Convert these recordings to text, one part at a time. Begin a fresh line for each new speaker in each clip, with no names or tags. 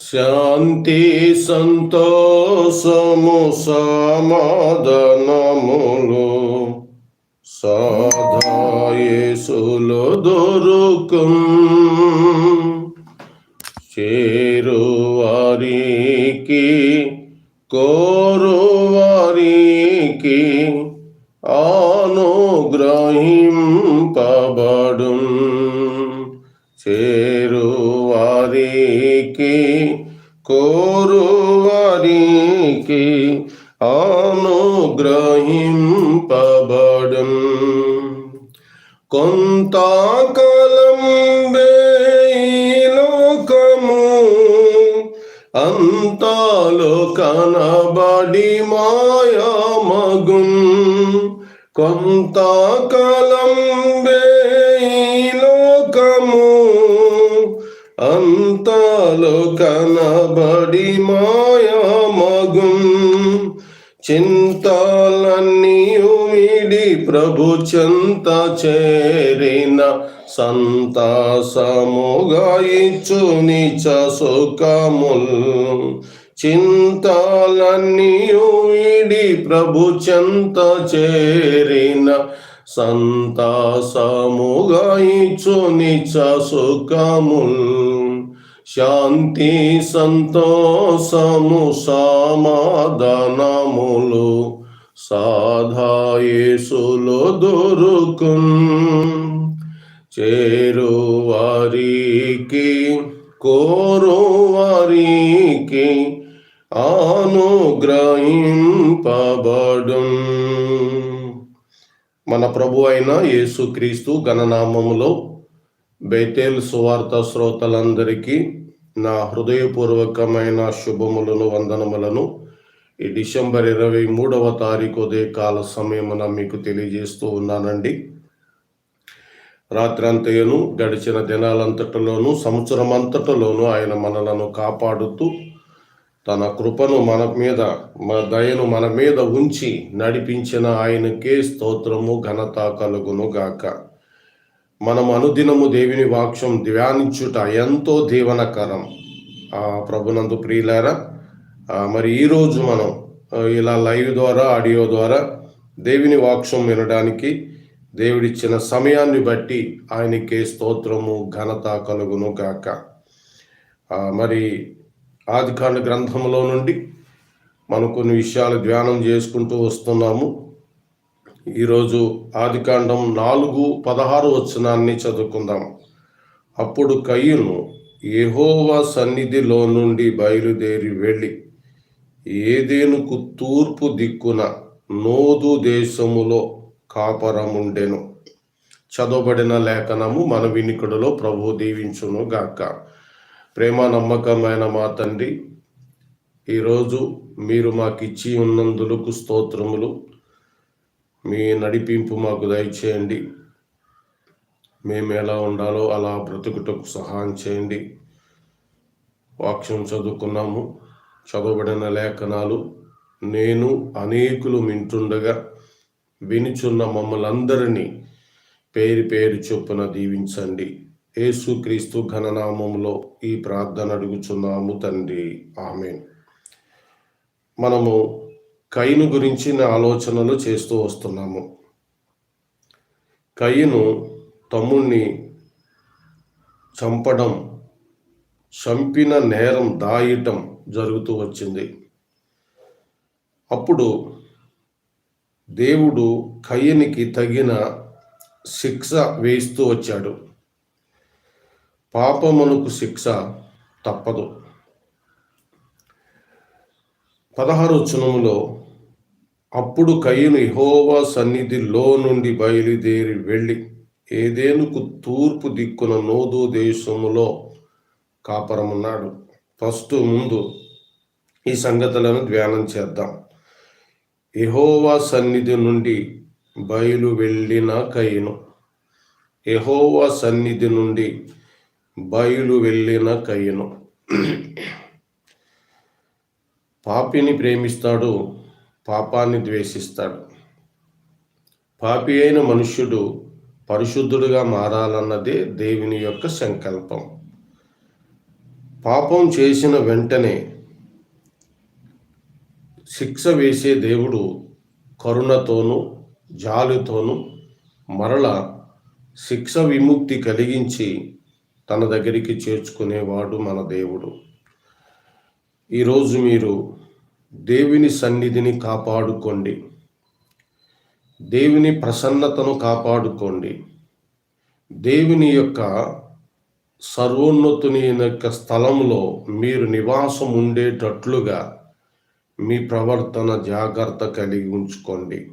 శాంతి సంతోషము సమాధానములు సాధాయేసులు దొరుకుం చేరువారికి కోరువారికి కోరు వారికి కోరు వారికి అనుగ్రహింపబడు. కొంతకాలం లోకము అంతాలో కనబడి మాయామగున్. కొంతకాలం లోకము అంతలో కనబడి మాయామగుం చింతాలన్నీ ఉమిడి ప్రభు చింత చేరిన సంతాసముగా ఇచ్చు నిచ సుఖముల్. చింతాలన్నీ ఉమిడి ప్రభు చింత చేరిన సంతాసముగా ఇచ్చు నిచ సుఖముల్ శాంతి సంతోషము సమాధానములు సాధాయేసులు దొరుకున్. చేరు వారికి కోరు వారికి అనుగ్రహింపబడు మన ప్రభు అయిన యేసుక్రీస్తు గణనామములో బైతేల్ సువార్త శ్రోతలందరికీ నా హృదయపూర్వకమైన శుభములను వందనములను ఈ డిసెంబర్ ఇరవై మూడవ తారీఖు ఉదయ కాల సమయమున మీకు తెలియజేస్తూ ఉన్నానండి. రాత్రంతయును గడిచిన దినాలంతటిలోనూ సంవత్సరం అంతటిలోనూ ఆయన మనలను కాపాడుతూ తన కృపను మన మీద మన దయను మన మీద ఉంచి నడిపించిన ఆయనకే స్తోత్రము ఘనత కలుగును గాక. మనం అనుదినము దేవుని వాక్యం ధ్యానించుట ఎంతో దీవనకరం. ఆ ప్రభునందు ప్రియులారా మరి ఈరోజు మనం ఇలా లైవ్ ద్వారా ఆడియో ద్వారా దేవుని వాక్షం వినడానికి దేవుడిచ్చిన సమయాన్ని బట్టి ఆయనకే స్తోత్రము ఘనత కలుగును గాక. మరి ఆదికాండ గ్రంథంలో నుండి మనం కొన్ని విషయాలు ధ్యానం చేసుకుంటూ వస్తున్నాము. ఈరోజు ఆదికాండం నాలుగు పదహారు వచనాన్ని చదువుకుందాం. అప్పుడు కయ్యును ఏహోవా సన్నిధిలో నుండి బయలుదేరి వెళ్ళి ఏదేనుకు తూర్పు దిక్కున నోదు దేశములో కాపరముండెను. చదవబడిన లేఖనము మన వినికుడులో ప్రభు దీవించును గాక ప్రేమ నమ్మకమైన మా తండ్రి ఈరోజు మీరు మాకు ఇచ్చి ఉన్నందులకు స్తోత్రములు. మీ నడిపింపు మాకు దయచేయండి. మేము ఎలా ఉండాలో అలా బ్రతుకుటకు సహాయం చేయండి. వాక్యం చదువుకున్నాము. చదవబడిన లేఖనాలు నేను అనేకులు వింటుండగా వినిచున్న మమ్మల్ందరినీ పేరు పేరు చొప్పున దీవించండి. యేసుక్రీస్తు ఘననామంలో ఈ ప్రార్థన అడుగుచున్నాము తండ్రి. ఆమె మనము కయ్యను గురించిన ఆలోచనలు చేస్తూ వస్తున్నాము. కయ్యను తమ్ముణ్ణి చంపడం చంపిన నేరం దాయటం జరుగుతూ వచ్చింది. అప్పుడు దేవుడు కయ్యనికి తగిన శిక్ష వేస్తూ వచ్చాడు. పాపమునకు శిక్ష తప్పదు. పదహారు చునములో అప్పుడు కయ్యను ఇహోవా సన్నిధిలో నుండి బయలుదేరి వెళ్ళి ఏదేనుకు తూర్పు దిక్కున నోదు దేశములో కాపరమున్నాడు. ఫస్ట్ ముందు ఈ సంగతులను ధ్యానం చేద్దాం. ఎహోవా సన్నిధి నుండి బయలు వెళ్ళిన కయ్యను ఎహోవా సన్నిధి నుండి బయలు వెళ్ళిన కయ్యను. పాపిని ప్రేమిస్తాడు పాపాన్ని ద్వేషిస్తాడు. పాపి అయిన మనుష్యుడు పరిశుద్ధుడుగా మారాలన్నదే దేవుని యొక్క సంకల్పం. పాపం చేసిన వెంటనే శిక్ష వేసే దేవుడు కరుణతోనూ జాలితోనూ మరల శిక్ష విముక్తి కలిగించి తన దగ్గరికి చేర్చుకునేవాడు మన దేవుడు. ఈరోజు మీరు దేవుని సన్నిధిని కాపాడుకోండి. దేవుని ప్రసన్నతను కాపాడుకోండి. దేవుని యొక్క సర్వోన్నతుని యొక్క స్థలంలో మీరు నివాసం ఉండేటట్లుగా మీ ప్రవర్తన జాగ్రత్త కలిగి ఉంచుకోండి.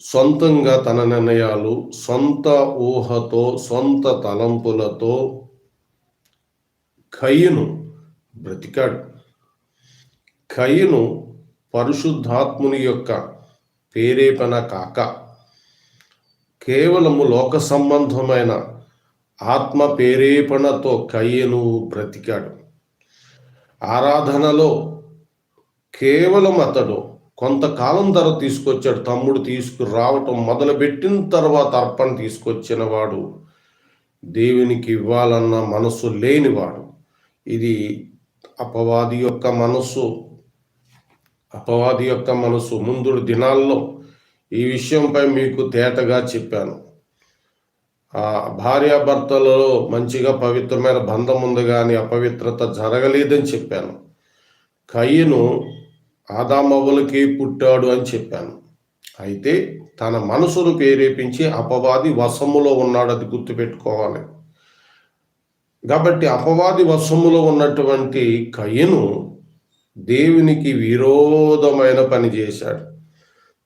సొంతంగా తన నిర్ణయాలు సొంత ఊహతో సొంత తలంపులతో కయ్యను బ్రతికాడు. కయ్యను పరిశుద్ధాత్ముని యొక్క ప్రేరేపణ కాక కేవలము లోక సంబంధమైన ఆత్మ ప్రేరేపణతో కయ్యను బ్రతికాడు. ఆరాధనలో కేవలం అతడు కొంతకాలం తర్వాత తీసుకొచ్చాడు. తమ్ముడు తీసుకురావటం మొదలుపెట్టిన తర్వాత అర్పణ తీసుకొచ్చిన వాడు దేవునికి ఇవ్వాలన్న మనసు లేనివాడు. ఇది అపవాది యొక్క మనసు. అపవాది యొక్క మనసు. ముందు దినాల్లో ఈ విషయంపై మీకు తేటగా చెప్పాను. ఆ భార్యాభర్తలలో మంచిగా పవిత్రమైన బంధం ఉంది కానీ అపవిత్రత జరగలేదని చెప్పాను. కయ్యను ఆదామవ్వలకి పుట్టాడు అని చెప్పాను. అయితే తన మనసును ప్రేరేపించి అపవాది వశములో ఉన్నాడు అది గుర్తుపెట్టుకోవాలి. కాబట్టి అపవాది వశములో ఉన్నటువంటి కయ్యను దేవునికి విరోధమైన పని చేశాడు.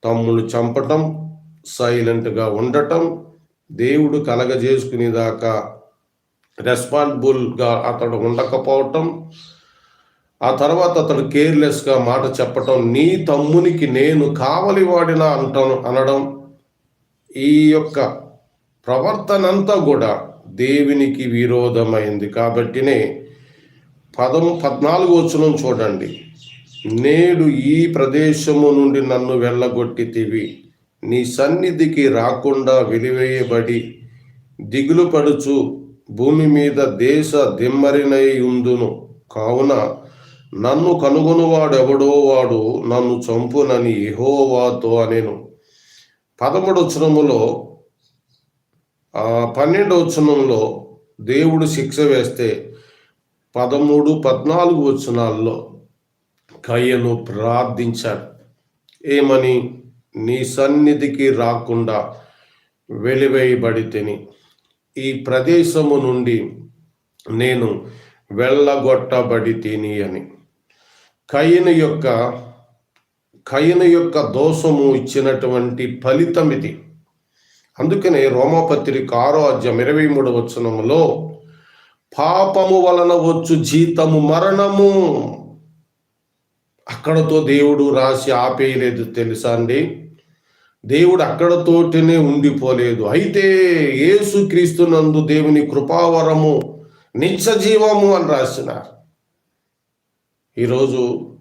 తమ్ముడు చంపటం సైలెంట్గా ఉండటం దేవుడు కలగజేసుకునేదాకా రెస్పాన్సిబుల్గా అతడు ఉండకపోవటం ఆ తర్వాత అతడు కేర్లెస్గా మాట చెప్పటం నీ తమ్మునికి నేను కావలి వాడినా అంటాను అనడం ఈ యొక్క ప్రవర్తనంతా కూడా దేవునికి విరోధమైంది. కాబట్టినే పదం పద్నాలుగు వచనం చూడండి. నేడు ఈ ప్రదేశము నుండి నన్ను వెళ్ళగొట్టితివి. నీ సన్నిధికి రాకుండా వెలివేయబడి దిగులు పడుచు భూమి మీద దేశ దిమ్మరినై ఉందును. కావున నన్ను కనుగొనువాడెవడో వాడు నన్ను చంపునని ఎహోవాతో అనేను. పన్నెండు వచ్చనంలో దేవుడు శిక్ష వేస్తే పదమూడు పద్నాలుగు వచనాల్లో కయ్యను ప్రార్థించాడు. ఏమని? నీ సన్నిధికి రాకుండా వెలివేయబడితేని. ఈ ప్రదేశము నుండి నేను వెళ్ళగొట్టబడి తిని అని. కయ్యను యొక్క కయ్యను యొక్క దోషము ఇచ్చినటువంటి ఫలితం ఇది. అందుకనే రోమపత్రిక ఆరో అధ్యాయం ఇరవై మూడు వచనములో పాపము వలన వచ్చు జీతము మరణము. అక్కడతో దేవుడు రాసి ఆపేయలేదు తెలుసా అండి? దేవుడు అక్కడతోటినే ఉండిపోలేదు. అయితే యేసుక్రీస్తునందు దేవుని కృపావరము నిత్య జీవము అని రాసినారు. ఈరోజు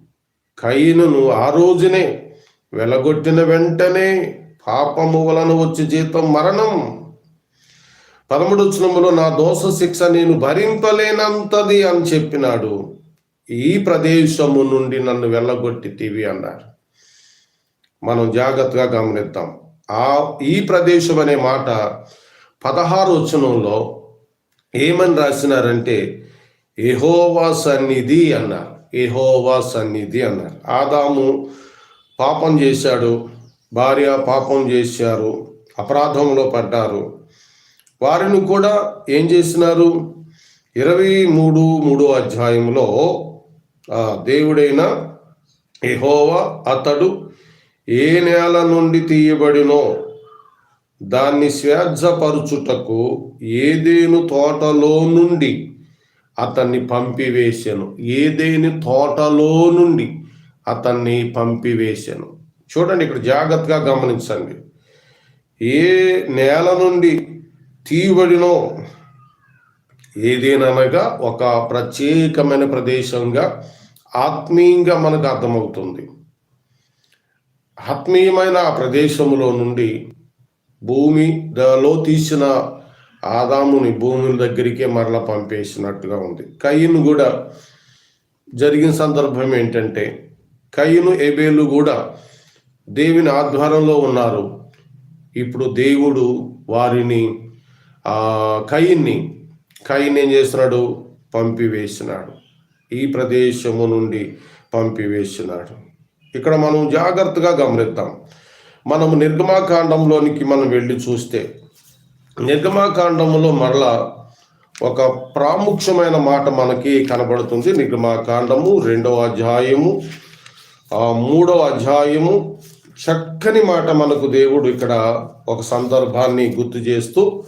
కయ్యను ఆ రోజునే వెలగొట్టిన వెంటనే పాపము వలన వచ్చి జీతం మరణం. పదమూడు వచ్చినములో నా దోష శిక్ష నేను భరింపలేనంతది అని చెప్పినాడు. ఈ ప్రదేశము నుండి నన్ను వెళ్ళగొట్టి అన్నారు. మనం జాగ్రత్తగా గమనిద్దాం. ఆ ఈ ప్రదేశం అనే మాట పదహారు వచనంలో ఏమని రాసినారంటే ఎహోవా సన్నిధి అన్నారు. ఎహోవా సన్నిధి అన్నారు. ఆదాము పాపం చేశాడు భార్య పాపం చేశారు అపరాధంలో పడ్డారు. వారిని కూడా ఏం చేసినారు? ఇరవై మూడు మూడో అధ్యాయంలో దేవుడైన ఎహోవా అతడు ఏ నేల నుండి తీయబడినో దాన్ని స్వేచ్ఛపరుచుటకు ఏదేను తోటలో నుండి అతన్ని పంపివేశాను. ఏదేని తోటలో నుండి అతన్ని పంపివేశాను. చూడండి ఇక్కడ జాగ్రత్తగా గమనించండి. ఏ నేల నుండి తీయబడినో ఏదేనగా ఒక ప్రత్యేకమైన ప్రదేశంగా ఆత్మీయంగా మనకు అర్థమవుతుంది. ఆత్మీయమైన ఆ ప్రదేశంలో నుండి భూమిలో తీసిన ఆదాముని భూముల దగ్గరికే మరలా పంపేసినట్టుగా ఉంది. కయ్యను కూడా జరిగిన సందర్భం ఏంటంటే కయ్యను ఎబేలు కూడా దేవుని ఆధ్వర్యంలో ఉన్నారు. ఇప్పుడు దేవుడు వారిని ఆ కయ్యన్ని కయ్యని ఏం చేస్తున్నాడు? పంపివేసినాడు. ఈ ప్రదేశము నుండి పంపివేసినాడు. ఇక్కడ మనం జాగ్రత్తగా గమనిద్దాం. మనము నిర్గమాకాండంలోనికి మనం వెళ్ళి చూస్తే నిర్గమాకాండములో మరలా ఒక ప్రాముఖ్యమైన మాట మనకి కనబడుతుంది. నిర్గమాకాండము రెండవ అధ్యాయము ఆ మూడవ అధ్యాయము. చక్కని మాట మనకు దేవుడు ఇక్కడ ఒక సందర్భాన్ని గుర్తు చేస్తూ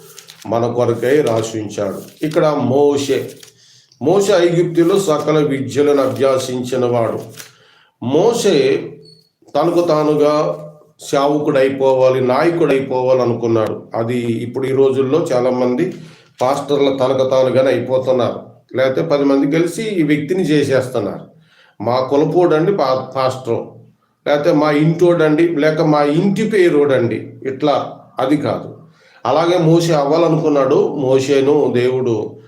మన కొరకై రాశించాడు. ఇక్కడ మోషే మోషే ఐగుప్తిలో సకల విద్యలను అభ్యాసించిన వాడు మోషే తనకు తానుగా సేవకుడైపోవాలి అయిపోవాలి నాయకుడు అనుకున్నాడు అది ఇప్పుడు ఈ రోజుల్లో చాలామంది పాస్టర్ల తనకు తానుగానే అయిపోతున్నారు. లేకపోతే పది మంది కలిసి ఈ వ్యక్తిని చేసేస్తున్నారు. మా కులపోడండి పా పాస్టర్. లేకపోతే మా ఇంటోడండి లేక మా ఇంటి పేరోడండి. ఇట్లా అది కాదు. అలాగే మోసే అవ్వాలనుకున్నాడు. మోసేను దేవుడు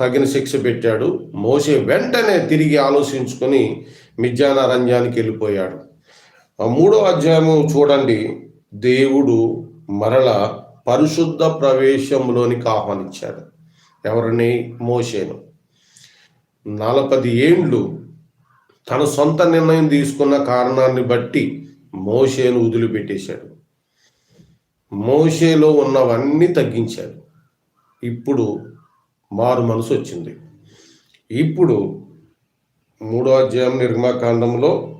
తగిన శిక్ష పెట్టాడు. మోసే వెంటనే తిరిగి ఆలోచించుకొని మిజ్జానారంజానికి వెళ్ళిపోయాడు. మూడో అధ్యాయము చూడండి. దేవుడు మరల పరిశుద్ధ ప్రవేశంలోనికి ఆహ్వానించాడు. ఎవరిని? మోషేను. నలపది ఏండ్లు తన సొంత నిర్ణయం తీసుకున్న కారణాన్ని బట్టి మోషేను వదిలిపెట్టేశాడు. మోషేలో ఉన్నవన్నీ తగ్గించాడు. ఇప్పుడు మారు మనసు వచ్చింది. ఇప్పుడు మూడో అధ్యాయం నిర్మాకాండంలో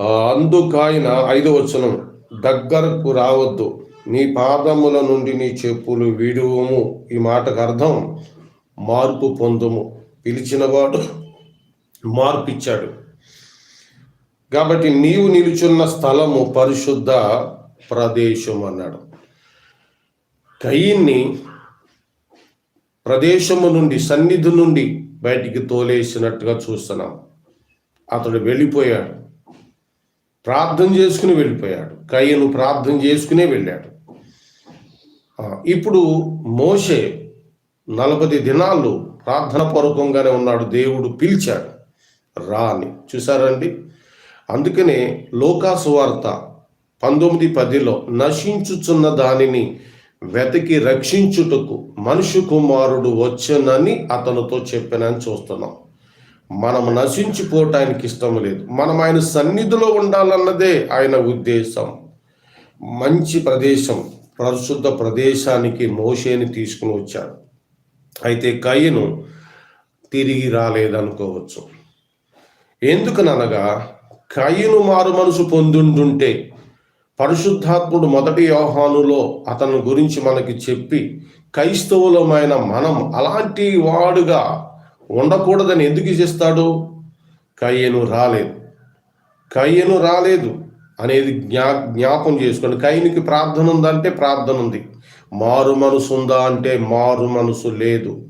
అందుకాయన ఐదో వచనం దగ్గరకు రావద్దు. నీ పాదముల నుండి నీ చెప్పులు విడువము. ఈ మాటకు అర్థం మార్పు పొందుము. పిలిచినవాడు మార్పిచ్చాడు. కాబట్టి నీవు నిలుచున్న స్థలము పరిశుద్ధ ప్రదేశం అన్నాడు. కయ్యిన్ని ప్రదేశము నుండి సన్నిధి నుండి బయటికి తోలేసినట్టుగా చూస్తున్నాం. అతడు వెళ్ళిపోయాడు. ప్రార్థన చేసుకుని వెళ్ళిపోయాడు. కయ్యను ప్రార్థన చేసుకునే వెళ్ళాడు. ఇప్పుడు మోషే నలభై దినాలు ప్రార్థన పూర్వకంగానే ఉన్నాడు. దేవుడు పిలిచాడు రా అని చూసారండి? అందుకనే లోకాసు వార్త పంతొమ్మిది పదిలో నశించుచున్న దానిని వెతికి రక్షించుటకు మనుషు కుమారుడు వచ్చనని అతనితో చెప్పానని చూస్తున్నాం. మనం నశించిపోవటానికి ఇష్టం లేదు. మనం ఆయన సన్నిధిలో ఉండాలన్నదే ఆయన ఉద్దేశం. మంచి ప్రదేశం పరిశుద్ధ ప్రదేశానికి మోషేని తీసుకుని వచ్చాడు. అయితే కయ్యను తిరిగి రాలేదనుకోవచ్చు. ఎందుకనగా కయ్యను మారు మనసు పొందుంటుంటే పరిశుద్ధాత్ముడు మొదటి యోహానులో అతని గురించి మనకి చెప్పి క్రైస్తవులమైన మనం అలాంటి వాడుగా ఉండకూడదని ఎందుకు చేస్తాడు? కయ్యను రాలేదు. కయ్యను రాలేదు అనేది జ్ఞా జ్ఞాపం చేసుకోండి. కయ్యనికి ప్రార్థన ఉందంటే ప్రార్థన ఉంది. మారు మనసు ఉందా అంటే మారు మనసు లేదు.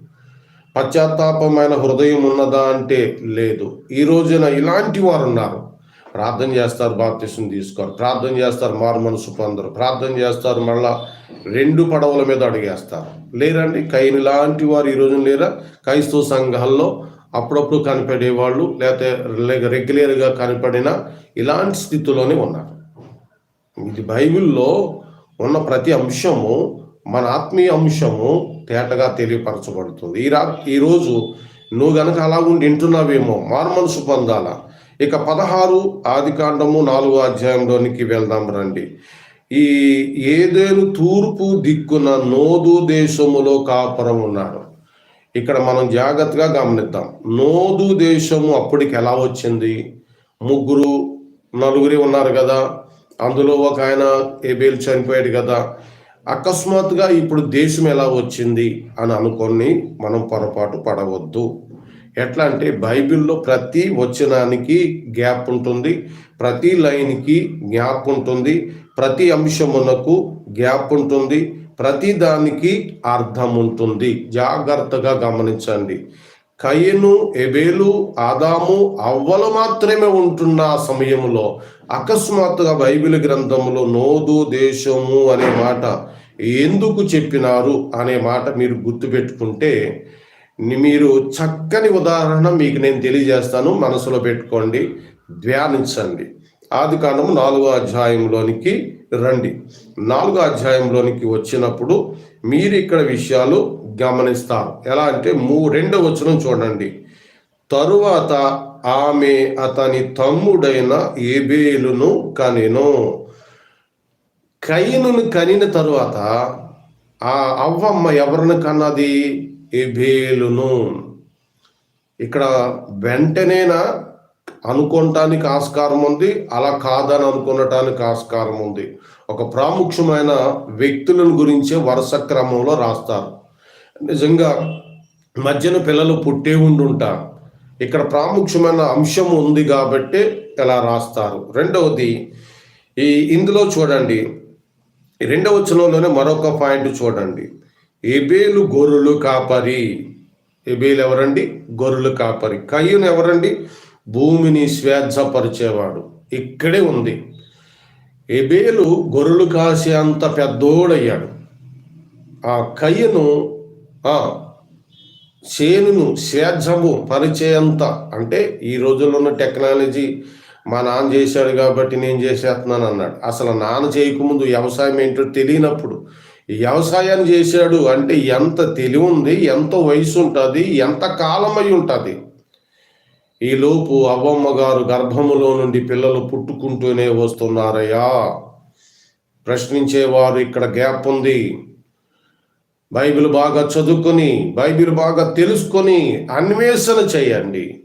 పశ్చాత్తాపమైన హృదయం ఉన్నదా అంటే లేదు. ఈ రోజున ఇలాంటి వారు ఉన్నారు. ప్రార్థన చేస్తారు బాప్తిసం తీసుకోరు. ప్రార్థన చేస్తారు మారు మనసు పొందరు. ప్రార్థన చేస్తారు మళ్ళా రెండు పడవల మీద అడిగేస్తారు. లేరండి? కైని లాంటి వారు ఈ లేరా? క్రైస్తవ సంఘాల్లో అప్పుడప్పుడు కనపడేవాళ్ళు లేకపోతే రెగ్యులర్గా కనపడిన ఇలాంటి స్థితిలోనే ఉన్నారు. ఇది బైబిల్లో ఉన్న ప్రతి అంశము మన ఆత్మీయ అంశము తేటగా తెలియపరచబడుతుంది. ఈ రా ఈరోజు నువ్వు గనక అలా ఉండి వింటున్నావేమో మారుమనసు పొందాలా? ఇక పదహారు ఆది కాండము నాలుగో అధ్యాయంలోనికి వెళ్దాం రండి. ఈ ఏదేను తూర్పు దిక్కున నోదు దేశములో కాపురం ఉన్నాడు. ఇక్కడ మనం జాగ్రత్తగా గమనిద్దాం. నోదు దేశము అప్పటికి ఎలా వచ్చింది? ముగ్గురు నలుగురి ఉన్నారు కదా. అందులో ఒక ఆయన ఏబేలు చనిపోయాడు కదా. అకస్మాత్తుగా ఇప్పుడు దేశం ఎలా వచ్చింది అని అనుకొని మనం పొరపాటు పడవద్దు. ఎట్లా అంటే బైబిల్లో ప్రతి వచనానికి గ్యాప్ ఉంటుంది ప్రతి లైన్కి గ్యాప్ ఉంటుంది ప్రతి అంశమునకు గ్యాప్ ఉంటుంది ప్రతి దానికి అర్థం ఉంటుంది. జాగ్రత్తగా గమనించండి. కయ్యను ఎబేలు ఆదాము అవ్వలు మాత్రమే ఉంటున్న ఆ సమయంలో అకస్మాత్తుగా బైబిల్ గ్రంథంలో నోదు దేశము అనే మాట ఎందుకు చెప్పినారు అనే మాట మీరు గుర్తుపెట్టుకుంటే మీరు చక్కని ఉదాహరణ మీకు నేను తెలియజేస్తాను. మనసులో పెట్టుకోండి. ధ్యానించండి. ఆది కాండము నాలుగో అధ్యాయంలోనికి రండి. నాలుగో అధ్యాయంలోనికి వచ్చినప్పుడు మీరు ఇక్కడ విషయాలు గమనిస్తారు. ఎలా అంటే మూ రెండో వచనం చూడండి. తరువాత ఆమె అతని తమ్ముడైన ఏబేలును కనెను. కయ్యను కనిన తరువాత ఆ అవ్వమ్మ ఎవరిని కన్నది? ఎబేలును ఇక్కడ వెంటనేనా అనుకోవటానికి ఆస్కారం ఉంది అలా కాదని అనుకునటానికి ఆస్కారం ఉంది. ఒక ప్రాముఖ్యమైన వ్యక్తులను గురించే వరుస క్రమంలో రాస్తారు. నిజంగా మధ్యన పిల్లలు పుట్టే ఉండుంటా. ఇక్కడ ప్రాముఖ్యమైన అంశం ఉంది కాబట్టి ఇలా రాస్తారు. రెండవది ఈ ఇందులో చూడండి. రెండవ వచనంలోనే మరొక పాయింట్ చూడండి. ఎబేలు గొర్రెలు కాపరి. ఎబేలు ఎవరండి? గొర్రెలు కాపరి. కయ్యను ఎవరండి? భూమిని స్వేచ్ఛపరిచేవాడు. ఇక్కడే ఉంది. ఎబేలు గొర్రెలు కాసే అంత పెద్దోడయ్యాడు. ఆ కయ్యను ఆ చేనును స్వేచ్ఛము పరిచయంత అంటే ఈ రోజుల్లో ఉన్న టెక్నాలజీ మా నాన్న చేశాడు కాబట్టి నేను చేసేస్తున్నాను అన్నాడు అసలు నాన్న చేయకముందు వ్యవసాయం ఏంటో తెలియనప్పుడు వ్యవసాయం చేశాడు అంటే ఎంత తెలివి ఉంది ఎంత వయసు ఉంటుంది ఎంత కాలమై ఉంటుంది ఈలోపు అవ్వమ్మ గారు గర్భములో నుండి పిల్లలు పుట్టుకుంటూనే వస్తున్నారయ్యా. ప్రశ్నించేవారు ఇక్కడ గ్యాప్ ఉంది. బైబిల్ బాగా చదువుకొని బైబిల్ బాగా తెలుసుకొని అన్వేషణ చేయండి.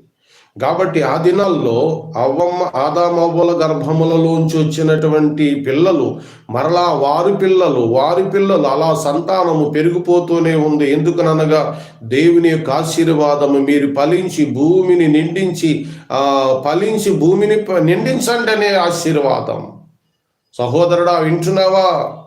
కాబట్టి ఆ దినాల్లో అవ్వమ్మ ఆదామవ్వల గర్భములలోంచి వచ్చినటువంటి పిల్లలు మరలా వారి పిల్లలు వారి పిల్లలు అలా సంతానము పెరిగిపోతూనే ఉంది. ఎందుకనగా దేవుని యొక్క ఆశీర్వాదము మీరు ఫలించి భూమిని నిండించి ఆ ఫలించి భూమిని నిండించండి అనే ఆశీర్వాదం. సహోదరుడా వింటున్నావా?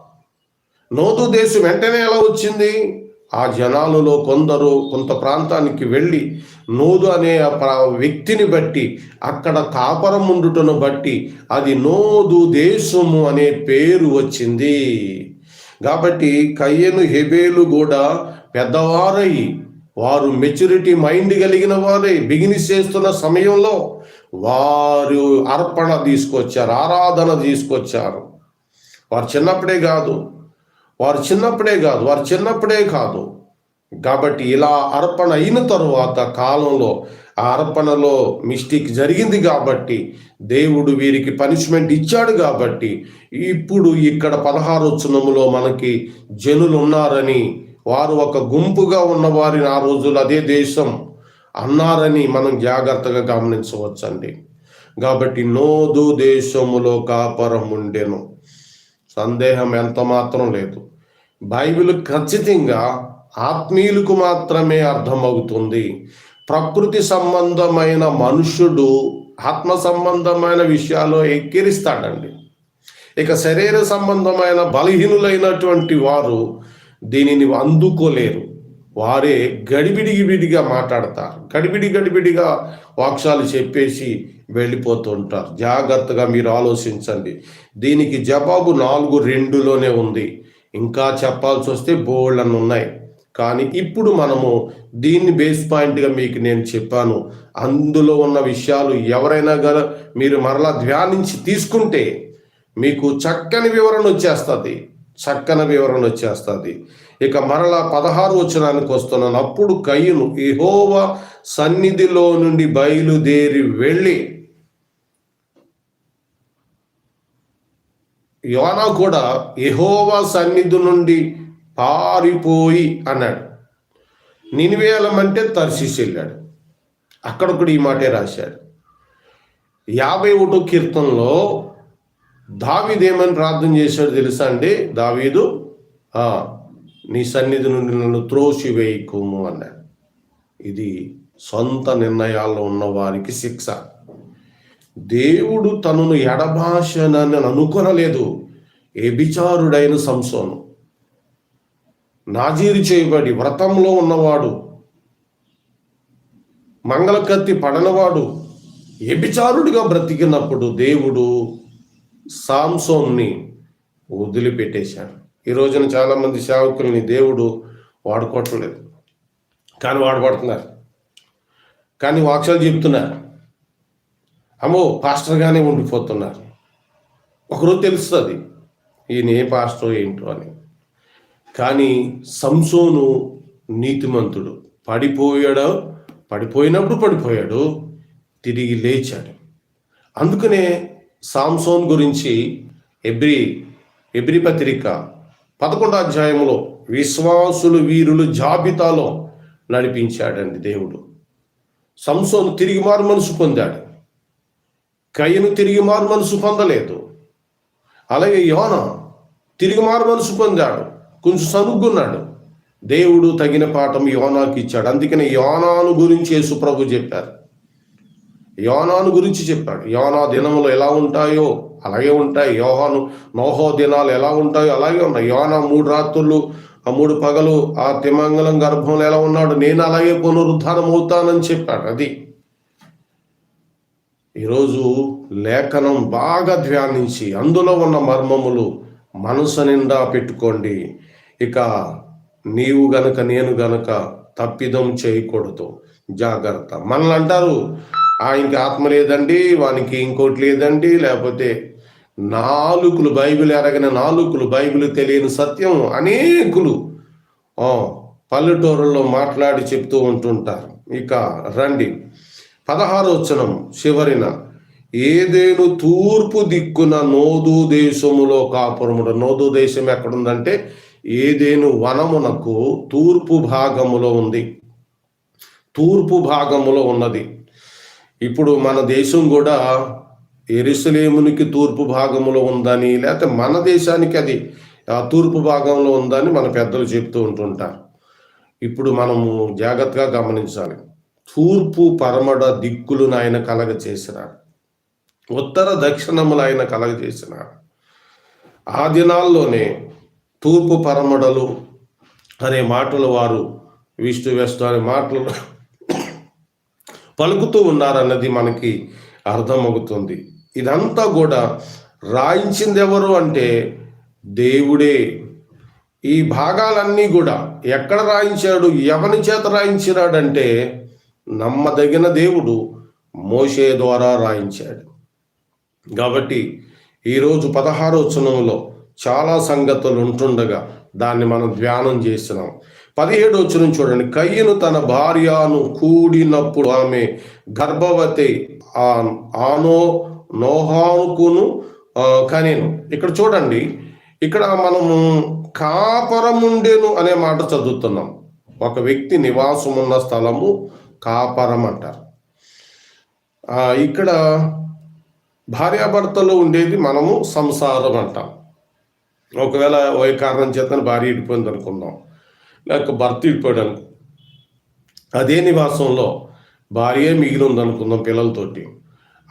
నోదు దేశం వెంటనే ఎలా వచ్చింది? ఆ జనాలలో కొందరు కొంత ప్రాంతానికి వెళ్ళి నోదు అనే వ్యక్తిని బట్టి అక్కడ కాపరం ఉండుటను బట్టి అది నోదు దేశము అనే పేరు వచ్చింది. కాబట్టి కయ్యను హెబేలు కూడా పెద్దవారై వారు మెచ్యూరిటీ మైండ్ కలిగిన వారై బిగినిస్ చేస్తున్న సమయంలో వారు అర్పణ తీసుకొచ్చారు ఆరాధన తీసుకొచ్చారు. వారు చిన్నప్పుడే కాదు వారు చిన్నప్పుడే కాదు వారు చిన్నప్పుడే కాదు. కాబట్టి ఇలా అర్పణ అయిన తరువాత కాలంలో ఆ అర్పణలో మిస్టేక్ జరిగింది కాబట్టి దేవుడు వీరికి పనిష్మెంట్ ఇచ్చాడు కాబట్టి ఇప్పుడు ఇక్కడ పదహారోత్సవములో మనకి జనులు ఉన్నారని వారు ఒక గుంపుగా ఉన్న వారిని ఆ రోజులు అదే దేశం అన్నారని మనం జాగ్రత్తగా గమనించవచ్చండి. కాబట్టి నోదు దేశములో కాపరం ఉండెను. సందేహం ఎంత మాత్రం లేదు. బైబిల్ ఖచ్చితంగా ఆత్మీయులకు మాత్రమే అర్థమవుతుంది. ప్రకృతి సంబంధమైన మనుషుడు ఆత్మ సంబంధమైన విషయాలు ఎక్కిరిస్తాడండి. ఇక శరీర సంబంధమైన బలహీనులైనటువంటి వారు దీనిని అందుకోలేరు. వారే గడిబిడిగిబిడిగా మాట్లాడతారు. గడిబిడి గడిబిడిగా వాక్షాలు చెప్పేసి వెళ్ళిపోతుంటారు జాగ్రత్తగా మీరు ఆలోచించండి. దీనికి జవాబు నాలుగు రెండులోనే ఉంది. ఇంకా చెప్పాల్సి వస్తే బోల్డ్ అని ఉన్నాయి కానీ ఇప్పుడు మనము దీన్ని బేస్ పాయింట్గా మీకు నేను చెప్పాను. అందులో ఉన్న విషయాలు ఎవరైనా గల మీరు మరలా ధ్యానించి తీసుకుంటే మీకు చక్కని వివరణ వచ్చేస్తుంది. చక్కని వివరణ వచ్చేస్తుంది. ఇక మరలా పదహారు వచనానికి వస్తున్నాను. అప్పుడు కయ్యను ఇహోవ సన్నిధిలో నుండి బయలుదేరి వెళ్ళి యోనా కూడా ఎహోవా సన్నిధి నుండి పారిపోయి అన్నాడు. నినివేలమంటే తర్శిసి వెళ్ళాడు అక్కడ కూడా ఈ మాటే రాశాడు. యాభై ఒకటో కీర్తనలో దావీదేమని ప్రార్థన చేశాడు తెలుసా అండి? దావీదు నీ సన్నిధి నుండి నన్ను త్రోసి వేయకుము అన్నాడు. ఇది సొంత నిర్ణయాల్లో ఉన్న వారికి శిక్ష. దేవుడు తనను ఎడభాషనని అనుకొనలేదు. ఎబిచారుడైన సంసోను. నాజీరు చేయబడి వ్రతంలో ఉన్నవాడు మంగళకత్తి పడనవాడు ఎబిచారుడిగా బ్రతికినప్పుడు దేవుడు సాంసోన్ని వదిలిపెట్టేశాడు. ఈ రోజున చాలామంది సేవకుల్ని దేవుడు వాడుకోవట్లేదు. కానీ వాడబడుతున్నారు. కానీ వాక్సాలు చెప్తున్నారు అమ్మో పాస్టర్గానే ఉండిపోతున్నారు. ఒకరోజు తెలుస్తుంది ఈయన ఏ పాస్టర్ ఏంటో అని. కానీ సంసోను నీతిమంతుడు. పడిపోయాడు? పడిపోయినప్పుడు పడిపోయాడు. తిరిగి లేచాడు. అందుకనే సాంసోన్ గురించి ఎబ్రి ఎబ్రి పత్రిక పదకొండో అధ్యాయంలో విశ్వాసులు వీరులు జాబితాలో నడిపించాడండి దేవుడు. సంసోను తిరిగి మారు మనసు పొందాడు. కయ్యను తిరిగి మారు మనసు పొందలేదు. అలాగే యోన తిరిగి మారు మనసు పొందాడు. కొంచెం సనుగ్గున్నాడు. దేవుడు తగిన పాఠం యోనాకి ఇచ్చాడు. అందుకనే యోనాను గురించి యేసుప్రభు చెప్పారు. యోనాను గురించి చెప్పాడు. యోనా దినములు ఎలా ఉంటాయో అలాగే ఉంటాయి. యోహాను నోహో దినాలు ఎలా ఉంటాయో అలాగే ఉన్నాయి. యోనా మూడు రాత్రులు ఆ మూడు పగలు ఆ తిమంగళం గర్భంలో ఎలా ఉన్నాడు? నేను అలాగే పునరుద్ధానం అవుతానని చెప్పాడు. అది. ఈరోజు లేఖనం బాగా ధ్యానించి అందులో ఉన్న మర్మములు మనసు నిండా పెట్టుకోండి. ఇక నీవు గనక నేను గనక తప్పిదం చేయకూడదు. జాగ్రత్త. మనల్ని అంటారు ఆయనకి ఆత్మ లేదండి వానికి ఇంకోటి లేదండి. లేకపోతే నాలుగులు బైబిల్ ఎరగిన నాలుగులు బైబిల్ తెలియని సత్యం అనేకులు. పల్లెటూరుల్లో పల్లెటూరులో మాట్లాడి చెప్తూ ఉంటుంటారు. ఇక రండి. పదహారోచనం చివరిన ఏదేను తూర్పు దిక్కున నోదు దేశములో కాపురముడు నోదు దేశం ఎక్కడుందంటే ఏదేను వనమునకు తూర్పు భాగములో ఉంది. తూర్పు భాగములో ఉన్నది. ఇప్పుడు మన దేశం కూడా ఎరుసలేమునికి తూర్పు భాగంలో ఉందని లేకపోతే మన దేశానికి అది ఆ తూర్పు భాగంలో ఉందని మన పెద్దలు చెప్తూ ఉంటుంటారు. ఇప్పుడు మనము జాగ్రత్తగా గమనించాలి. తూర్పు పరమడ దిక్కులను ఆయన కలగ చేసిన ఉత్తర దక్షిణములు ఆయన కలగ చేసిన ఆ దినాల్లోనే తూర్పు పరమడలు అనే మాటలు వారు విష్ణు వెస్ట్ అనే మాటలు పలుకుతూ ఉన్నారన్నది మనకి అర్థమవుతుంది. ఇదంతా కూడా రాయించింది ఎవరు అంటే దేవుడే. ఈ భాగాలన్నీ కూడా ఎక్కడ రాయించాడు ఎవరి చేత రాయించినాడంటే నమ్మదగిన దేవుడు మోషే ద్వారా రాయించాడు. కాబట్టి ఈరోజు పదహారో వచనంలో చాలా సంగతులు ఉంటుండగా దాన్ని మనం ధ్యానం చేసినాం పదిహేడు వచ్చిన చూడండి. కయ్యను తన భార్యను కూడినప్పుడు ఆమె గర్భవతి ఆ ఆనో నోహానుకును కనేను. ఇక్కడ చూడండి. ఇక్కడ మనము కాపరముండెను అనే మాట చదువుతున్నాం. ఒక వ్యక్తి నివాసం ఉన్న స్థలము కాపరం అంటారు. ఇక్కడ భార్యాభర్తలో ఉండేది మనము సంసారం అంటాం. ఒకవేళ ఓ కారణం చేత భార్య ఇడిపోయింది అనుకుందాం. లేక భర్త ఇడిపోయాడు అనుకో. అదే నివాసంలో భార్యే మిగిలి ఉంది అనుకుందాం పిల్లలతోటి.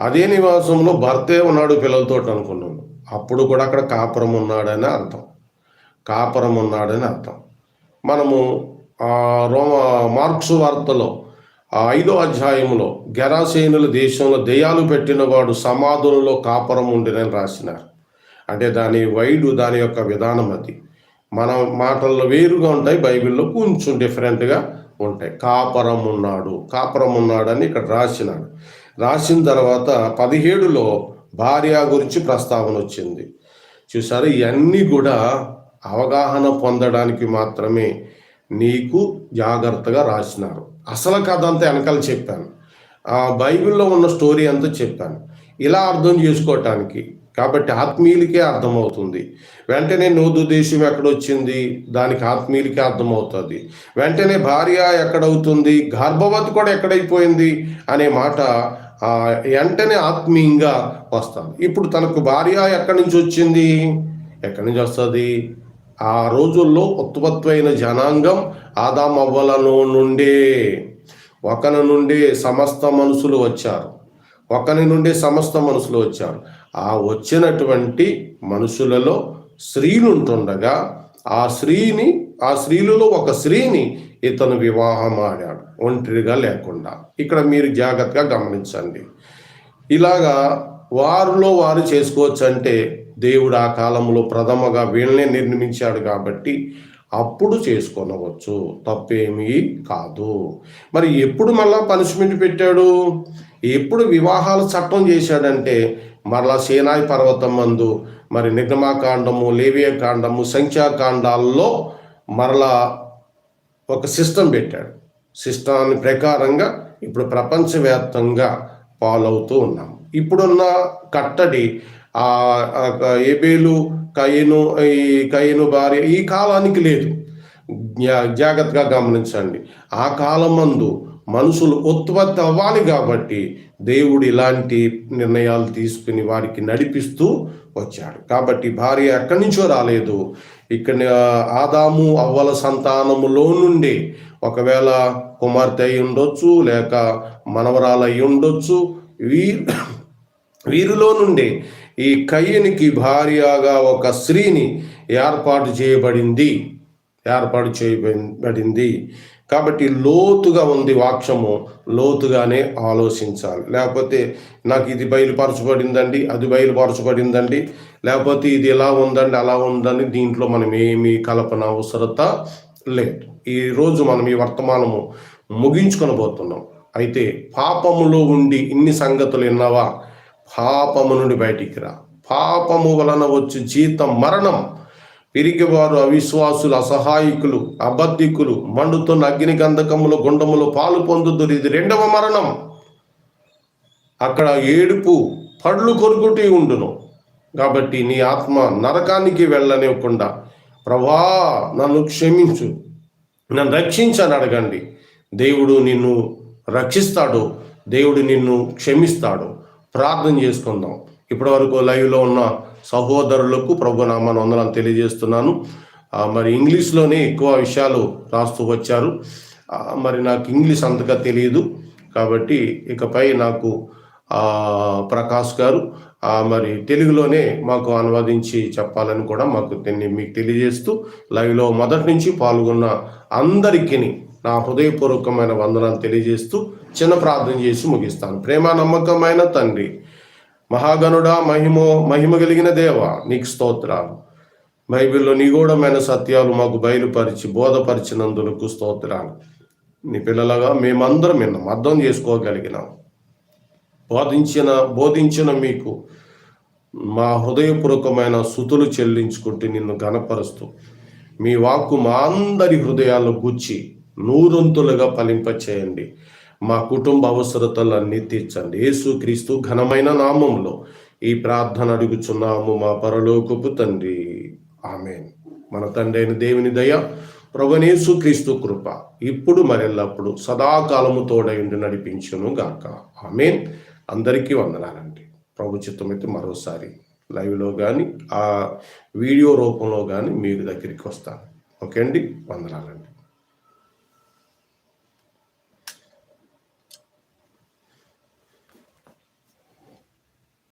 అదే నివాసంలో భర్తే ఉన్నాడు పిల్లలతోటి అనుకున్నాం అప్పుడు కూడా అక్కడ కాపురం ఉన్నాడని అర్థం. కాపురం ఉన్నాడని అర్థం. మనము రోమ మార్క్స్ వార్తలో ఆ ఐదో అధ్యాయంలో గెరాసేనుల దేశంలో దెయ్యాలు పెట్టిన వాడు సమాధులలో కాపురం ఉండినని రాసినారు. అంటే దాని వైడు దాని యొక్క విధానం అది. మన మాటల్లో వేరుగా ఉంటాయి బైబిల్లో కొంచెం డిఫరెంట్గా ఉంటాయి. కాపరం ఉన్నాడు కాపరం ఉన్నాడని ఇక్కడ రాసినాడు. రాసిన తర్వాత పదిహేడులో భార్య గురించి ప్రస్తావన వచ్చింది. చూసారు ఇవన్నీ కూడా అవగాహన పొందడానికి మాత్రమే నీకు జాగ్రత్తగా రాసినారు. అసలు కథ అంతా వెనకాల చెప్పాను. ఆ బైబిల్లో ఉన్న స్టోరీ అంతా చెప్పాను. ఇలా అర్థం చేసుకోవటానికి కాబట్టి ఆత్మీయులకే అర్థమవుతుంది. వెంటనే నోదు దేశం ఎక్కడొచ్చింది? దానికి ఆత్మీయులకే అర్థమవుతుంది. వెంటనే భార్య ఎక్కడవుతుంది? గర్భవతి కూడా ఎక్కడైపోయింది? అనే మాట వెంటనే ఆత్మీయంగా వస్తాం. ఇప్పుడు తనకు భార్య ఎక్కడి నుంచి వచ్చింది ఎక్కడి నుంచి వస్తుంది ఆ రోజుల్లో ఉత్పత్తి జనాంగం ఆదామవ్వలను నుండే ఒకని నుండి సమస్త మనుషులు వచ్చారు. ఒకని నుండి సమస్త మనుషులు వచ్చారు. ఆ వచ్చినటువంటి మనుషులలో స్త్రీలు ఉంటుండగా ఆ స్త్రీని ఆ స్త్రీలలో ఒక స్త్రీని ఇతను వివాహం ఆడాడు ఒంటరిగా లేకుండా. ఇక్కడ మీరు జాగ్రత్తగా గమనించండి. ఇలాగా వారిలో వారు చేసుకోవచ్చు అంటే దేవుడు ఆ కాలంలో ప్రథమగా వీళ్ళనే నిర్మించాడు కాబట్టి అప్పుడు చేసుకొనవచ్చు. తప్పేమీ కాదు. మరి ఎప్పుడు మళ్ళా పనిష్మెంట్ పెట్టాడు? ఎప్పుడు వివాహాల చట్టం చేశాడంటే మరలా సేనాయి పర్వతం మందు మరి నిగమాకాండము లేవియ కాండము సంఖ్యాకాండాల్లో మరలా ఒక సిస్టమ్ పెట్టాడు. సిస్టాన్ని ప్రకారంగా ఇప్పుడు ప్రపంచవ్యాప్తంగా పాలవుతూ ఉన్నాం. ఇప్పుడున్న కట్టడి ఆ ఏబేలు కయ్యను ఈ కయ్యను భార్య ఈ కాలానికి లేదు. జా- జాగ్రత్తగా గమనించండి. ఆ కాలం మందు మనుషులు ఉత్పత్తి అవ్వాలి కాబట్టి దేవుడు ఇలాంటి నిర్ణయాలు తీసుకుని వారికి నడిపిస్తూ వచ్చాడు. కాబట్టి భార్య ఎక్కడి నుంచో రాలేదు. ఇక్కడ ఆదాము అవ్వల సంతానములో నుండి ఒకవేళ కుమార్తె అయి ఉండొచ్చు లేక మనవరాలు అయి ఉండొచ్చు వీ వీరిలో నుండి ఈ కయ్యనికి భార్యగా ఒక స్త్రీని ఏర్పాటు చేయబడింది. ఏర్పాటు చేయబడింది కాబట్టి లోతుగా ఉంది వాక్యము లోతుగానే ఆలోచించాలి. లేకపోతే నాకు ఇది బయలుపరచబడిందండి అది బయలుపరచబడిందండి లేకపోతే ఇది ఎలా ఉందండి అలా ఉందని దీంట్లో మనం ఏమీ కలపన అవసరత లేదు. ఈరోజు మనం ఈ వర్తమానము ముగించుకొని పోతున్నాం. అయితే పాపములో ఉండి ఇన్ని సంగతులు విన్నావా? పాపము నుండి బయటికి రా. పాపము వలన వచ్చి జీతం మరణం పిరిగివారు అవిశ్వాసులు అసహాయకులు అబద్ధికులు మండుతున్న అగ్ని గంధకములు గుండములు పాలు పొందుతురు ఇది రెండవ మరణం. అక్కడ ఏడుపు పళ్ళు కొరుకుటి ఉండును. కాబట్టి నీ ఆత్మ నరకానికి వెళ్ళనివ్వకుండా ప్రభా నన్ను క్షమించు. నన్ను రక్షించని అడగండి. దేవుడు నిన్ను రక్షిస్తాడు. దేవుడు నిన్ను క్షమిస్తాడు. ప్రార్థన చేసుకుందాం. ఇప్పటి వరకు లైవ్లో ఉన్న సహోదరులకు ప్రభు వందనాలు తెలియజేస్తున్నాను. మరి ఇంగ్లీష్లోనే ఎక్కువ విషయాలు రాస్తూ వచ్చారు. మరి నాకు ఇంగ్లీష్ అంతగా తెలియదు. కాబట్టి ఇకపై నాకు ప్రకాష్ గారు మరి తెలుగులోనే మాకు అనువదించి చెప్పాలని కూడా మాకు దీన్ని మీకు తెలియజేస్తూ లైవ్లో మొదటి నుంచి పాల్గొన్న అందరికీ నా హృదయపూర్వకమైన వందనాలు తెలియజేస్తూ చిన్న ప్రార్థన చేసి ముగిస్తాను. ప్రేమ నమ్మకమైన తండ్రి మహాగనుడా మహిమో మహిమ కలిగిన దేవ నీకు స్తోత్రాలు. బైబిల్లో నిగూఢమైన సత్యాలు మాకు బయలుపరిచి బోధపరిచినందులకు స్తోత్రాలు. నీ పిల్లలుగా మేమందరం విన్నాం అర్థం చేసుకోగలిగినాం. బోధించిన బోధించిన మీకు మా హృదయపూర్వకమైన సుతులు చెల్లించుకుంటూ నిన్ను గనపరుస్తూ మీ వాక్కు మా అందరి హృదయాల్లో గుచ్చి నూరొంతులుగా ఫలింపచేయండి. మా కుటుంబ అవసరతలన్నీ తీర్చండి. యేసుక్రీస్తు ఘనమైన నామంలో ఈ ప్రార్థన అడుగుచున్నాము మా పరలోకపు తండ్రి. ఆమెన్. మన తండ్రి అయిన దేవుని దయ ప్రభునేసు క్రీస్తు కృప ఇప్పుడు మరెల్లప్పుడు సదాకాలము తోడయుండి నడిపించును గాక. ఆమెన్. అందరికీ వందనాలండి. ప్రభు చిత్తమైతే మరోసారి లైవ్లో కానీ ఆ వీడియో రూపంలో కానీ మీ దగ్గరికి వస్తాను. ఓకే అండి? వందనాలండి.